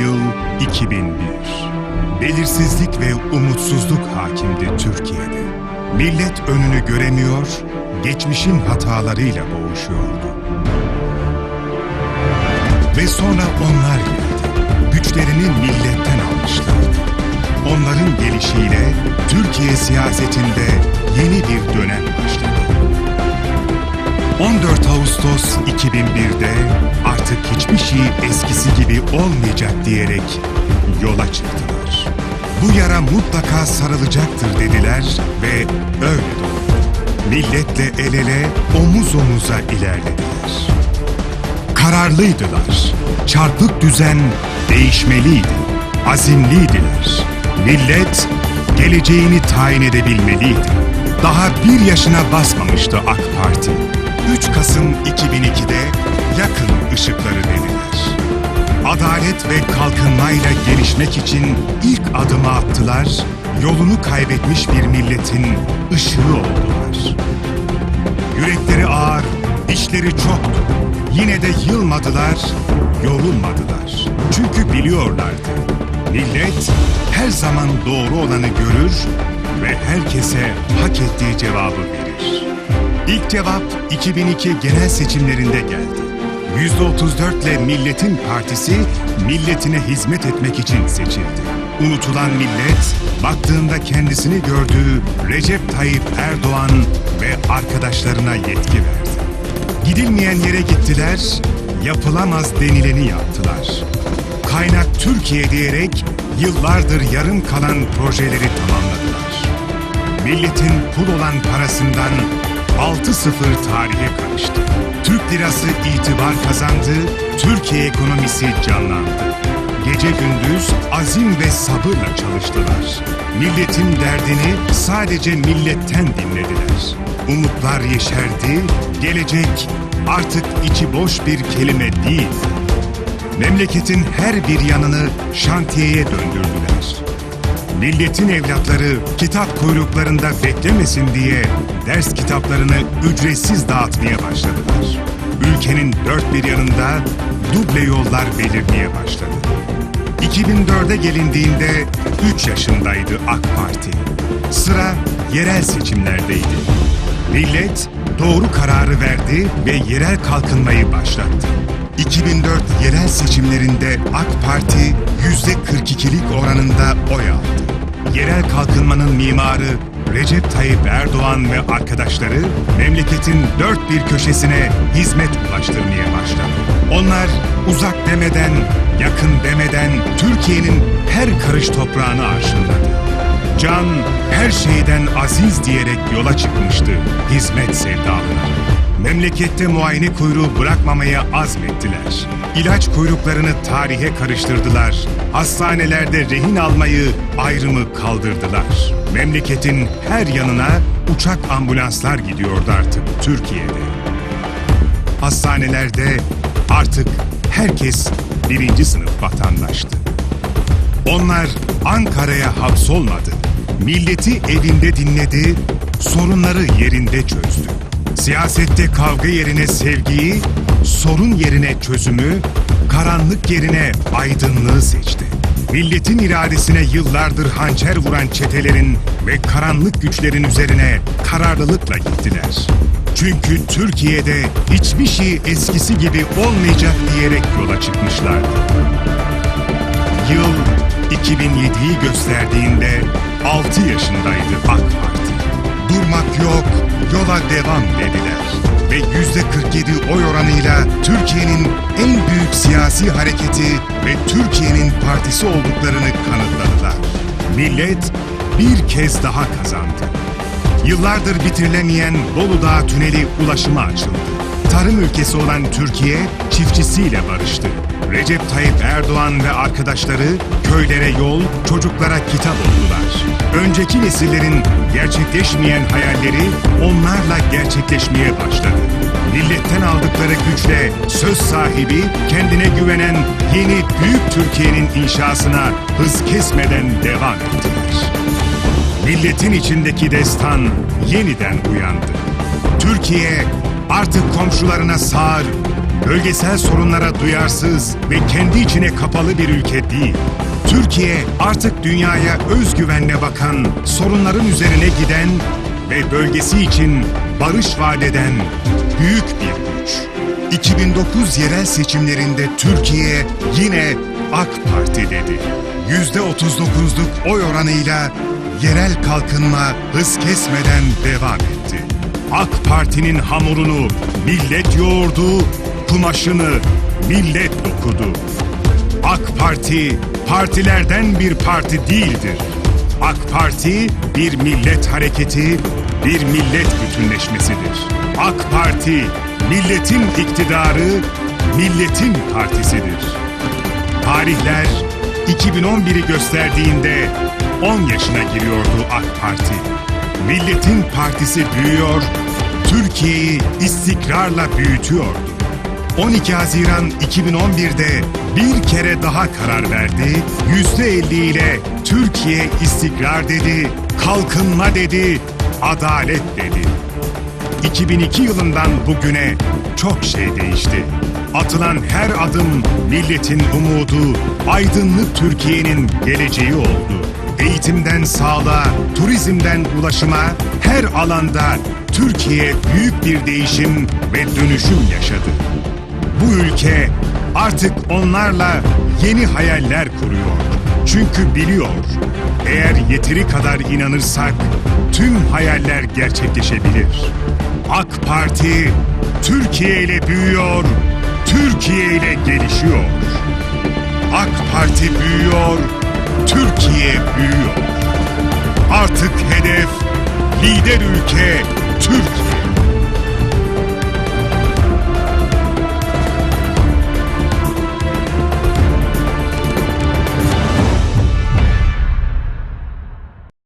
Yıl 2001. Belirsizlik ve umutsuzluk hakimdi Türkiye'de. Millet önünü göremiyor, geçmişin hatalarıyla boğuşuyordu. Ve sonra onlar geldi. Güçlerini milletten almışlardı. Onların gelişiyle Türkiye siyasetinde yeni bir dönem başladı. 14 Ağustos 2001'de artık hiçbir şey eskisi gibi olmayacak diyerek yola çıktılar. Bu yara mutlaka sarılacaktır dediler ve öyle oldu. Milletle el ele, omuz omuza ilerlediler. Kararlıydılar. Çarpık düzen değişmeliydi. Azimliydiler. Millet geleceğini tayin edebilmeliydi. Daha bir yaşına basmamıştı AK Parti. 3 Kasım 2002'de yakın ışıkları dediler. Adalet ve kalkınmayla gelişmek için ilk adımı attılar, yolunu kaybetmiş bir milletin ışığı oldular. Yürekleri ağır, işleri çoktu. Yine de yılmadılar, yorulmadılar. Çünkü biliyorlardı. Millet her zaman doğru olanı görür ve herkese hak ettiği cevabı verir. İlk cevap 2002 genel seçimlerinde geldi. %34 ile Milletin Partisi milletine hizmet etmek için seçildi. Unutulan millet, baktığında kendisini gördüğü Recep Tayyip Erdoğan ve arkadaşlarına yetki verdi. Gidilmeyen yere gittiler, yapılamaz denileni yaptılar. Kaynak Türkiye diyerek yıllardır yarım kalan projeleri tamamladılar. Milletin pul olan parasından 6-0 tarihe karıştı. Türk lirası itibar kazandı, Türkiye ekonomisi canlandı. Gece gündüz azim ve sabırla çalıştılar. Milletin derdini sadece milletten dinlediler. Umutlar yeşerdi, gelecek artık içi boş bir kelime değil. Memleketin her bir yanını şantiyeye döndürdüler. Milletin evlatları kitap kuyruklarında beklemesin diye ders kitaplarını ücretsiz dağıtmaya başladılar. Ülkenin dört bir yanında duble yollar belirmeye başladı. 2004'e gelindiğinde 3 yaşındaydı AK Parti. Sıra yerel seçimlerdeydi. Millet doğru kararı verdi ve yerel kalkınmayı başlattı. 2004 yerel seçimlerinde AK Parti %42'lik oranında oy aldı. Yerel kalkınmanın mimarı Recep Tayyip Erdoğan ve arkadaşları memleketin dört bir köşesine hizmet ulaştırmaya başladı. Onlar uzak demeden, yakın demeden Türkiye'nin her karış toprağını arşınladı. Can her şeyden aziz diyerek yola çıkmıştı hizmet sevdalıları. Memlekette muayene kuyruğu bırakmamaya azmettiler. İlaç kuyruklarını tarihe karıştırdılar. Hastanelerde rehin almayı ayrımı kaldırdılar. Memleketin her yanına uçak ambulanslar gidiyordu artık Türkiye'de. Hastanelerde artık herkes birinci sınıf vatandaştı. Onlar Ankara'ya hapsolmadı. Milleti evinde dinledi, sorunları yerinde çözdü. Siyasette kavga yerine sevgiyi, sorun yerine çözümü, karanlık yerine aydınlığı seçti. Milletin iradesine yıllardır hançer vuran çetelerin ve karanlık güçlerin üzerine kararlılıkla gittiler. Çünkü Türkiye'de hiçbir şey eskisi gibi olmayacak diyerek yola çıkmışlardı. Yıl 2007'yi gösterdiğinde 6 yaşındaydı AK Parti. Durmak yok, yola devam dediler. Ve %47 oy oranıyla Türkiye'nin en büyük siyasi hareketi ve Türkiye'nin partisi olduklarını kanıtladılar. Millet bir kez daha kazandı. Yıllardır bitirilemeyen Bolu Dağı tüneli ulaşıma açıldı. Tarım ülkesi olan Türkiye çiftçisiyle barıştı. Recep Tayyip Erdoğan ve arkadaşları köylere yol, çocuklara kitap oldular. Önceki nesillerin gerçekleşmeyen hayalleri onlarla gerçekleşmeye başladı. Milletten aldıkları güçle söz sahibi, kendine güvenen yeni büyük Türkiye'nin inşasına hız kesmeden devam ettiler. Milletin içindeki destan yeniden uyandı. Türkiye artık komşularına sağır, bölgesel sorunlara duyarsız ve kendi içine kapalı bir ülke değil. Türkiye artık dünyaya özgüvenle bakan, sorunların üzerine giden ve bölgesi için barış vaat eden büyük bir güç. 2009 yerel seçimlerinde Türkiye yine AK Parti dedi. %39'luk oy oranıyla yerel kalkınma hız kesmeden devam etti. AK Parti'nin hamurunu millet yoğurdu, kumaşını millet dokudu. AK Parti partilerden bir parti değildir. AK Parti bir millet hareketi, bir millet bütünleşmesidir. AK Parti milletin iktidarı, milletin partisidir. Tarihler 2011'i gösterdiğinde 10 yaşına giriyordu AK Parti. Milletin partisi büyüyor, Türkiye'yi istikrarla büyütüyordu. 12 Haziran 2011'de bir kere daha karar verdi. %50 ile Türkiye istikrar dedi, kalkınma dedi, adalet dedi. 2002 yılından bugüne çok şey değişti. Atılan her adım milletin umudu, aydınlık Türkiye'nin geleceği oldu. Eğitimden sağlığa, turizmden ulaşıma her alanda Türkiye büyük bir değişim ve dönüşüm yaşadı. Bu ülke artık onlarla yeni hayaller kuruyor. Çünkü biliyor, eğer yeteri kadar inanırsak tüm hayaller gerçekleşebilir. AK Parti Türkiye ile büyüyor, Türkiye ile gelişiyor. AK Parti büyüyor, Türkiye büyüyor. Artık hedef lider ülke Türkiye.